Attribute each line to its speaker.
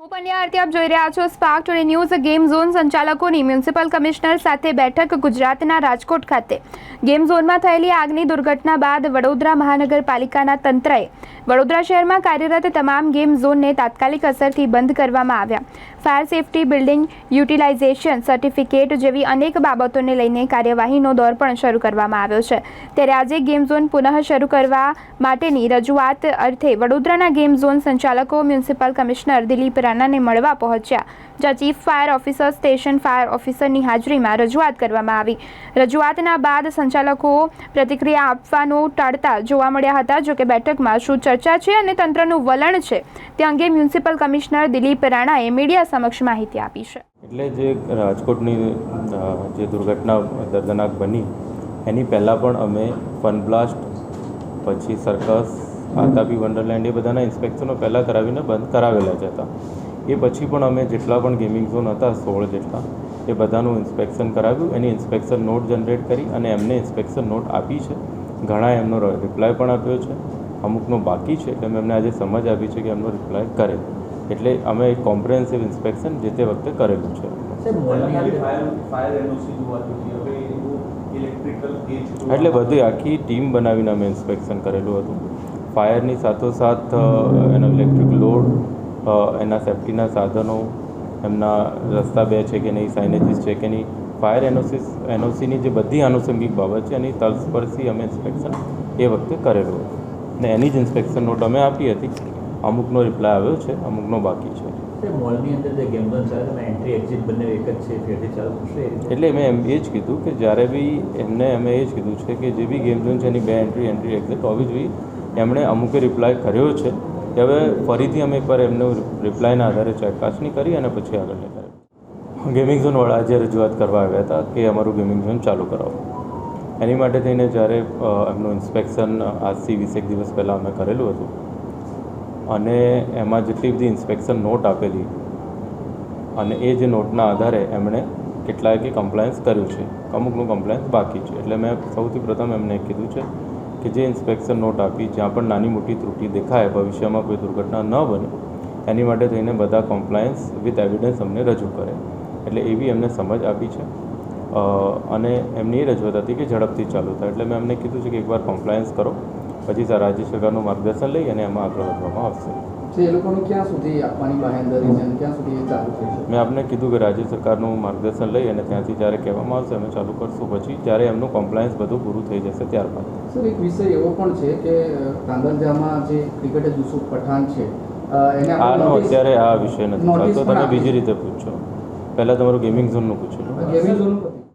Speaker 1: હું પંડ્યા આરતી આપ જોઈ રહ્યા છો Spark Today News game zone સંચાલકોની municipal commissioner સાથે બેઠક ગુજરાતના રાજકોટ ખાતે. ગેમ ઝોનમાં થયેલી આગની દુર્ઘટના બાદ વડોદરા મહાનગરપાલિકાના તંત્રએ વડોદરા શહેરમાં કાર્યરત તમામ ગેમ ઝોનને તાત્કાલિક અસરથી બંધ કરવામાં આવ્યા. Fire safety building utilisation certificate જેવી અનેક બાબતોને લઈને કાર્યવાહીનો દોર પણ શરૂ કરવામાં આવ્યો છે. ત્યારે આજે ગેમ ઝોન પુનઃ શરૂ કરવા માટેની રજૂઆત અર્થે વડોદરાના ગેમ ઝોન સંચાલકો મ્યુનિસિપલ કમિશનર દિલીપ રાણાને મળવા પહોંચ્યા. જ્યાં chief fire officer, station fire ઓફિસરની હાજરીમાં રજૂઆત કરવામાં આવી. રજૂઆતના બાદ સંચાલકો પ્રતિક્રિયા આપવાનું ટાળતા જોવા મળ્યા હતા, જોકે બેઠકમાં શું ચર્ચા છે અને તંત્રનું વલણ છે તે અંગે મ્યુનિસિપલ કમિશનર દિલીપ રાણાએ મીડિયા સમક્ષ માહિતી આપી છે.
Speaker 2: એટલે જે રાજકોટની જે દુર્ઘટના દર્દનાક બની, એની પહેલાં પણ અમે ફન બ્લાસ્ટ, પછી સર્કસ આતાપી વન્ડરલેન્ડ એ બધાના ઇન્સ્પેક્શનો પહેલાં કરાવીને બંધ કરાવેલા જ હતા. એ પછી પણ અમે જેટલા પણ ગેમિંગ ઝોન હતા સોળ જેટલા એ બધાનું ઇન્સ્પેક્શન કરાવ્યું. એની ઇન્સ્પેક્શન નોટ જનરેટ કરી અને એમને ઇન્સ્પેક્શન નોટ આપી છે. ઘણા એમનો રિપ્લાય પણ આપ્યો છે. અમુકનો બાકી છે એટલે મેં એમને આજે સમજ આપી છે કે એમનો રિપ્લાય કરે. એટલે અમે એક કોમ્પ્રિહેન્સિવ ઇન્સ્પેક્શન જે તે વખતે કરેલું છે. એટલે બધી આખી ટીમ બનાવીને અમે ઇન્સ્પેક્શન કરેલું હતું. ફાયરની સાથોસાથ એનો ઇલેક્ટ્રિક લોડ એના સેફ્ટીના સાધનો એમના રસ્તા બે છે કે નહીં સાઇનેજીસ છે કે નહીં ફાયર એનઓસીસ એનઓસીની જે બધી આનુષંગિક બાબત છે એની તલસ્પર્શી અમે ઇન્સ્પેક્શન એ વખતે કરેલું હતું. ને એની જ ઇન્સ્પેક્શન નોટ અમે આપી હતી. અમુકનો રિપ્લાય આવ્યો છે અમુકનો બાકી છે.
Speaker 3: મોલની અંદર જે ગેમ ઝોન ચાલે તમે એન્ટ્રી એક્ઝિટ બંને એક જ છે ફેરથી ચાલુ થશે?
Speaker 2: એટલે મેં એમ એ જ કીધું કે જ્યારે બી એમને અમે એ જ કીધું છે કે જે બી ગેમ ઝોન છે એની બે એન્ટ્રી એન્ટ્રી એક્ઝિટ હોવી જોઈએ એમણે અમુકે રિપ્લાય કર્યો છે કે હવે ફરીથી અમે એકવાર એમનું રિપ્લાયના આધારે ચકાસણી કરી અને પછી આગળ કરી ગેમિંગ ઝોનવાળા આજે રજૂઆત કરવા આવ્યા હતા કે અમારું ગેમિંગ ઝોન ચાલુ કરાવો. એની માટે થઈને જ્યારે એમનું ઇન્સ્પેક્શન આજથી વીસેક દિવસ પહેલાં અમે કરેલું હતું. અને એમાં જેટલી બધી ઇન્સ્પેક્શન નોટ આપેલી અને એ જે નોટના આધારે એમણે કેટલાયકે કમ્પ્લાયન્સ કર્યું છે. અમુકનું કમ્પ્લાયન્સ બાકી છે. એટલે મેં સૌથી પ્રથમ એમને કીધું છે કે જે ઇન્સ્પેક્શન નોટ આપી, જ્યાં પણ નાની મોટી ત્રુટિ દેખાય, ભવિષ્યમાં કોઈ દુર્ઘટના ન બને એની માટે થઈને બધા કોમ્પ્લાયન્સ વિથ એવિડન્સ અમને રજૂ કરે. એટલે એવી એમને સમજ આપી છે. અને એમની એ રજૂઆત હતી કે ઝડપથી ચાલુ થાય. એટલે મેં એમને કીધું છે કે એકવાર કોમ્પ્લાયન્સ કરો, પછી રાજ્ય સરકારનું માર્ગદર્શન લઈ અને એમાં આગળ વધવામાં આવશે.
Speaker 4: તો એ લોકોનું ક્યાં સુધી આપવાની બાહેંધરી છે અને ક્યાં સુધી એ ચાલુ થઈ છે
Speaker 2: મેં આપને કીધું કે રાજ્ય સરકારનું માર્ગદર્શન લઈ અને ત્યાંથી જ્યારે કહેવામાં આવશે અમે ચાલુ કરશું. પછી જ્યારે એમનું કોમ્પ્લાયન્સ બધું પૂરું થઈ જશે ત્યારબાદ.
Speaker 4: સર એક વિષય એવો પણ છે કે કાંદરજામાં જે ક્રિકેટર યુસુફ પઠાણ છે
Speaker 2: આનો અત્યારે આ વિષય નથી.
Speaker 4: તો
Speaker 2: તમે બીજી રીતે પૂછો. પહેલાં તમારું ગેમિંગ ઝોનનું પૂછેલું
Speaker 4: ગેમિંગ ઝોનનું